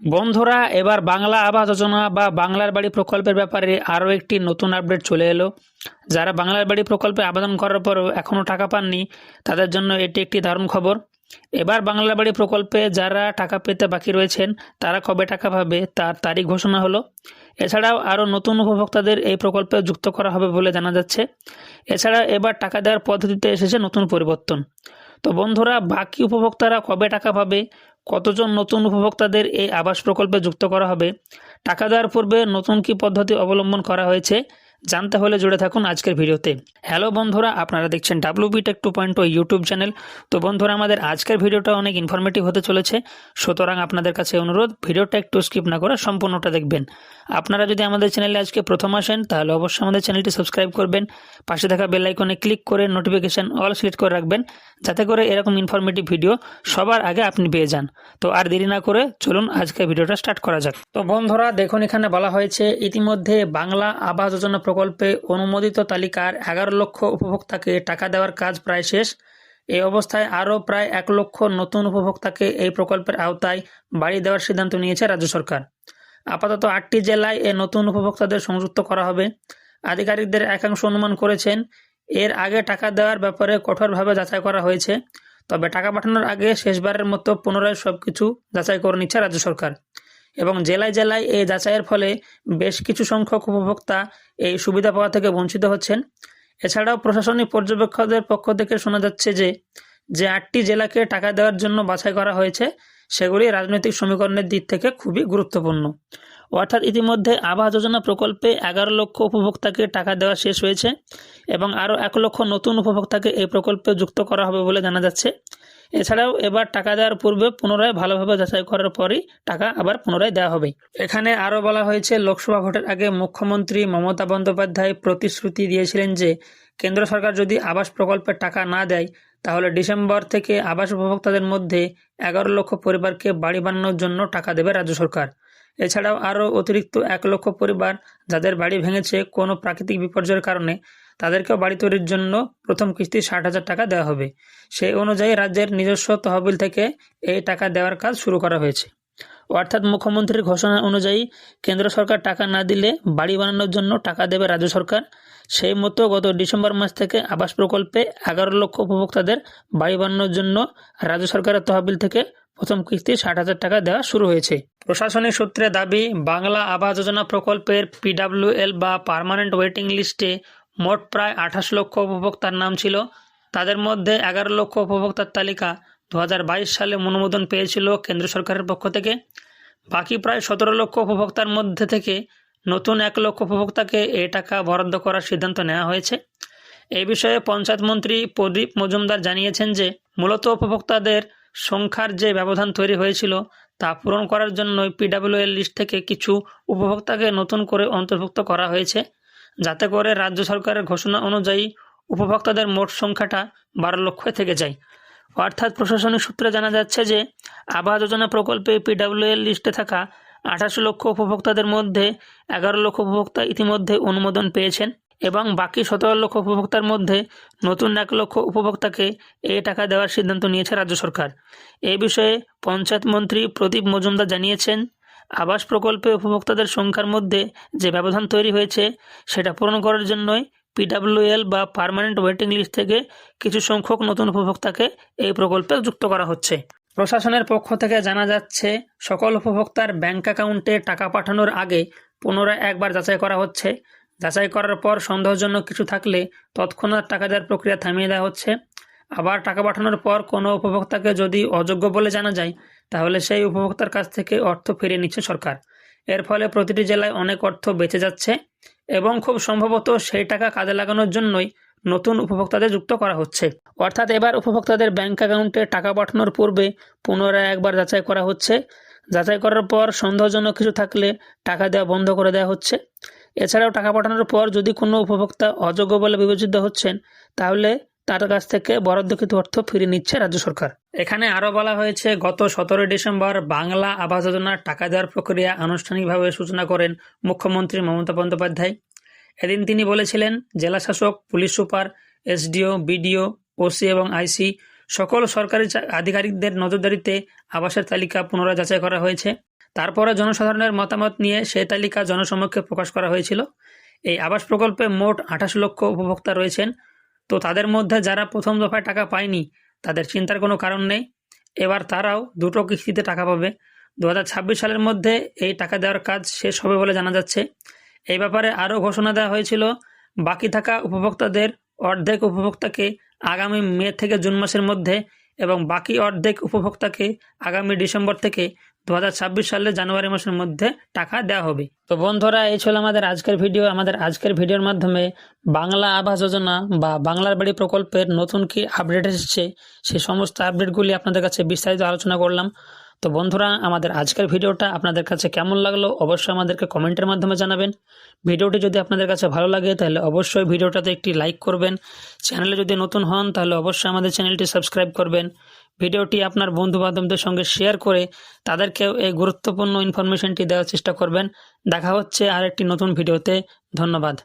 বন্ধুরা, এবার বাংলা আবাস যোজনা বা বাংলার বাড়ি প্রকল্পের ব্যাপারে আরও একটি নতুন আপডেট চলে এলো। যারা বাংলার বাড়ি প্রকল্পে আবেদন করার পরও এখনও টাকা পাননি, তাদের জন্য এটি একটি দারুণ খবর। এবার বাংলা বাড়ি প্রকল্পে যারা টাকা পেতে বাকি রয়েছেন, তারা কবে টাকা পাবে তার তারিখ ঘোষণা হলো। এছাড়াও আরও নতুন উপভোক্তাদের এই প্রকল্পে যুক্ত করা হবে বলে জানা যাচ্ছে। এছাড়া এবার টাকা দেওয়ার পদ্ধতিতে এসেছে নতুন পরিবর্তন। তো বন্ধুরা, বাকি উপভোক্তারা কবে টাকা পাবে? কতজন নতুন উপভোক্তাদের এই আবাস প্রকল্পে যুক্ত করা হবে? টাকা দেওয়ার পূর্বে নতুন কি পদ্ধতি অবলম্বন করা হয়েছে? জানতে হলে জুড়ে থাকুন আজকের ভিডিওতে। হ্যালো বন্ধুরা, আপনারা দেখছেন W BTech two point YouTube channel তো বন্ধুরা, আমাদের আজকের ভিডিওটা অনেক ইনফরমেটিভ হতে চলেছে। সুতরাং আপনাদের কাছে অনুরোধ, ভিডিওটা একটু স্কিপ না করে সম্পূর্ণটা দেখবেন। আপনারা যদি আমাদের চ্যানেলে আজকে প্রথম আসেন, তাহলে অবশ্যই আমাদের চ্যানেলটি সাবস্ক্রাইব করবেন। পাশে থাকা বেল আইকনে ক্লিক করে নোটিফিকেশন অল সিলেক্ট করে রাখবেন, যাতে করে এরকম ইনফরমেটিভ ভিডিও সবার আগে আপনি পেয়ে যান। তো আর দেরি না করে চলুন আজকে ভিডিওটা স্টার্ট করা যাক। তো বন্ধুরা, দেখুন এখানে বলা হয়েছে, ইতিমধ্যে বাংলা আবাস যোজনা প্রকল্পে অনুমোদিত তালিকার এগারো লক্ষ উপভোক্তাকে টাকা দেওয়ার কাজ প্রায় শেষ। এই অবস্থায় আরও প্রায় এক লক্ষ নতুন উপভোক্তাকে এই প্রকল্পের আওতায় বাড়ি দেওয়ার সিদ্ধান্ত নিয়েছে রাজ্য সরকার। আপাতত আটটি জেলায় এ নতুন উপভোক্তাদের সংযুক্ত করা হবে। আধিকারিকদের একাংশ অনুমান করেছেন, এর আগে টাকা দেওয়ার ব্যাপারে কঠোরভাবে যাচাই করা হয়েছে, তবে টাকা পাঠানোর আগে শেষবারের মতো পুনরায় সব কিছু যাচাই করে নিচ্ছে রাজ্য সরকার। এবং জেলায় জেলায় এই যাচাইয়ের ফলে বেশ কিছু সংখ্যক উপভোক্তা এই সুবিধা পাওয়া থেকে বঞ্চিত হচ্ছেন। এছাড়াও প্রশাসনিক পর্যবেক্ষকদের পক্ষ থেকে শোনা যাচ্ছে যে যে আটটি জেলাকে টাকা দেওয়ার জন্য বাছাই করা হয়েছে, সেগুলি রাজনৈতিক সমীকরণের দিক থেকে খুবই গুরুত্বপূর্ণ। অর্থাৎ ইতিমধ্যে আবাস যোজনা প্রকল্পে এগারো লক্ষ উপভোক্তাকে টাকা দেওয়া শেষ হয়েছে এবং আরও এক লক্ষ নতুন উপভোক্তাকে এই প্রকল্পে যুক্ত করা হবে বলে জানা যাচ্ছে। এছাড়াও এবার টাকা দেওয়ার পূর্বে পুনরায় ভালোভাবে যাচাই করার পরই টাকা আবার পুনরায় দেওয়া হবে। এখানে আরও বলা হয়েছে, লোকসভা ভোটের আগে মুখ্যমন্ত্রী মমতা বন্দ্যোপাধ্যায় প্রতিশ্রুতি দিয়েছিলেন যে, কেন্দ্র সরকার যদি আবাস প্রকল্পের টাকা না দেয়, তাহলে ডিসেম্বর থেকে আবাস উপভোক্তাদের মধ্যে এগারো লক্ষ পরিবারকে বাড়ি বানানোর জন্য টাকা দেবে রাজ্য সরকার। এছাড়াও আরও অতিরিক্ত এক লক্ষ পরিবার যাদের বাড়ি ভেঙেছে কোনো প্রাকৃতিক বিপর্যয়ের কারণে তাদেরকেও বাড়ি তৈরির জন্য প্রথম কিস্তি ষাট হাজার টাকা দেওয়া হবে। সেই অনুযায়ী রাজ্যের নিজস্ব তহবিল থেকে এই টাকা দেওয়ার কাজ শুরু করা হয়েছে। অর্থাৎ মুখ্যমন্ত্রীর ঘোষণা অনুযায়ী কেন্দ্র সরকার টাকা না দিলে বাড়ি বানানোর জন্য টাকা দেবে রাজ্য সরকার। সেই মতো গত ডিসেম্বর মাস থেকে আবাস প্রকল্পে এগারো লক্ষ উপভোক্তাদের বাড়ি বানানোর জন্য রাজ্য সরকারের তহবিল থেকে প্রথম কিস্তি ষাট হাজার টাকা দেওয়া শুরু হয়েছে। প্রশাসনিক সূত্রে দাবি, বাংলা আবাস যোজনা প্রকল্পের পিডাব্লিউএল বা পার্মানেন্ট ওয়েটিং লিস্টে মোট প্রায় আঠাশ লক্ষ উপভোক্তার নাম ছিল। তাদের মধ্যে এগারো লক্ষ উপভোক্তার তালিকা দু হাজার বাইশ সালে অনুমোদন পেয়েছিল কেন্দ্র সরকারের পক্ষ থেকে। বাকি প্রায় সতেরো লক্ষ উপভোক্তার মধ্যে থেকে নতুন এক লক্ষ উপভোক্তাকে এ টাকা বরাদ্দ করার সিদ্ধান্ত নেওয়া হয়েছে। এ বিষয়ে পঞ্চায়েত মন্ত্রী প্রদীপ মজুমদার জানিয়েছেন যে, মূলত উপভোক্তাদের সংখ্যার যে ব্যবধান তৈরি হয়েছিল তা পূরণ করার জন্যই পিডাব্লিউএল লিস্ট থেকে কিছু উপভোক্তাকে নতুন করে অন্তর্ভুক্ত করা হয়েছে। যাতে করে রাজ্য সরকারের ঘোষণা অনুযায়ী উপভোক্তাদের মোট সংখ্যাটা বারো লক্ষ থেকে যায়। অর্থাৎ প্রশাসনিক সূত্রে জানা যাচ্ছে যে, আবাস যোজনা প্রকল্পে পিডাব্লিউএল লিস্টে থাকা আঠাশ লক্ষ উপভোক্তাদের মধ্যে এগারো লক্ষ উপভোক্তা ইতিমধ্যে অনুমোদন পেয়েছেন। এবং বাকি সতেরো লক্ষ উপভোক্তার মধ্যে নতুন এক লক্ষ উপভোক্তাকে এই টাকা দেওয়ার সিদ্ধান্ত নিয়েছে রাজ্য সরকার। এ বিষয়ে পঞ্চায়েত মন্ত্রী প্রদীপ মজুমদার জানিয়েছেন, আবাস প্রকল্পে উপভোক্তাদের সংখ্যার মধ্যে যে ব্যবধান তৈরি হয়েছে, সেটা পূরণ করার জন্যই পিডাব্লিউএল বা পার্মানেন্ট ওয়েটিং লিস্ট থেকে কিছু সংখ্যক নতুন উপভোক্তাকে এই প্রকল্পে যুক্ত করা হচ্ছে। প্রশাসনের পক্ষ থেকে জানা যাচ্ছে, সকল উপভোক্তার ব্যাংক অ্যাকাউন্টে টাকা পাঠানোর আগে পুনরায় একবার যাচাই করা হচ্ছে। যাচাই করার পর সন্দেহজনক কিছু থাকলে তৎক্ষণাৎ টাকা দেওয়ার প্রক্রিয়া থামিয়ে দেওয়া হচ্ছে। আবার টাকা পাঠানোর পর কোনো উপভোক্তাকে যদি অযোগ্য বলে জানা যায়, তাহলে সেই উপভোক্তার কাছ থেকে অর্থ ফিরিয়ে নিচ্ছে সরকার। এর ফলে প্রতিটি জেলায় অনেক অর্থ বেঁচে যাচ্ছে এবং খুব সম্ভবত সেই টাকা কাজে লাগানোর জন্যই নতুন উপভোক্তাদের যুক্ত করা হচ্ছে। অর্থাৎ এবার উপভোক্তাদের ব্যাংক অ্যাকাউন্টে টাকা পাঠানোর পূর্বে পুনরায় একবার যাচাই করা হচ্ছে। যাচাই করার পর সন্দেহজনক কিছু থাকলে টাকা দেওয়া বন্ধ করে দেওয়া হচ্ছে। এছাড়াও টাকা পাঠানোর পর যদি কোনো উপভোক্তা অযোগ্য বলে বিবেচিত হচ্ছেন, তাহলে তার কাছ থেকে বরাদ্দকৃত অর্থ ফিরে নিচ্ছে রাজ্য সরকার। এখানে আরও বলা হয়েছে, গত সতেরোই ডিসেম্বর বাংলা আবাস যোজনার টাকা দেওয়ার প্রক্রিয়া আনুষ্ঠানিকভাবে সূচনা করেন মুখ্যমন্ত্রী মমতা বন্দ্যোপাধ্যায়। এদিন তিনি বলেছিলেন জেলা শাসক police super, SDO, BDO, OC এবং আইসি সকল সরকারি আধিকারিকদের নজরদারিতে আবাসের তালিকা পুনরায় যাচাই করা হয়েছে। তারপরে জনসাধারণের মতামত নিয়ে সেই তালিকা জনসমক্ষে প্রকাশ করা হয়েছিল। এই আবাস প্রকল্পে মোট আঠাশ লক্ষ উপভোক্তা রয়েছেন। তো তাদের মধ্যে যারা প্রথম দফায় টাকা পায়নি, তাদের চিন্তার কোনো কারণ নেই। এবার তারাও দুটো কিস্তিতে টাকা পাবে। দুহাজার ছাব্বিশ সালের মধ্যে এই টাকা দেওয়ার কাজ শেষ হবে বলে জানা যাচ্ছে। এই ব্যাপারে আরও ঘোষণা দেওয়া হয়েছিল, বাকি থাকা উপভোক্তাদের অর্ধেক উপভোক্তাকে আগামী মে থেকে জুন মাসের মধ্যে এবং বাকি অর্ধেক উপভোক্তাকে আগামী ডিসেম্বর থেকে দু হাজার ছাব্বিশ সালের জানুয়ারি মাসের মধ্যে টাকা দেওয়া হবে। তো বন্ধুরা, এই ছিল আমাদের আজকের ভিডিও। আমাদের আজকের ভিডিওর মাধ্যমে বাংলা আবাস যোজনা বা বাংলার বাড়ি প্রকল্পের নতুন কি আপডেট এসেছে সেই সমস্ত আপডেটগুলি আপনাদের কাছে বিস্তারিত আলোচনা করলাম। তো বন্ধুরা, আমাদের আজকের ভিডিওটা আপনাদের কাছে কেমন লাগল অবশ্যই আমাদেরকে কমেন্টের মাধ্যমে জানাবেন। ভিডিওটি যদি আপনাদের কাছে ভালো লাগে, তাহলে অবশ্যই ভিডিওটাতে একটি লাইক করবেন। চ্যানেলে যদি নতুন হন, তাহলে অবশ্যই আমাদের চ্যানেলটি সাবস্ক্রাইব করবেন। ভিডিওটি আপনার বন্ধু বান্ধবদের সঙ্গে শেয়ার করে তাদেরকেও এই গুরুত্বপূর্ণ ইনফরমেশনটি দেওয়ার চেষ্টা করবেন। দেখা হচ্ছে আর একটি নতুন ভিডিওতে। ধন্যবাদ।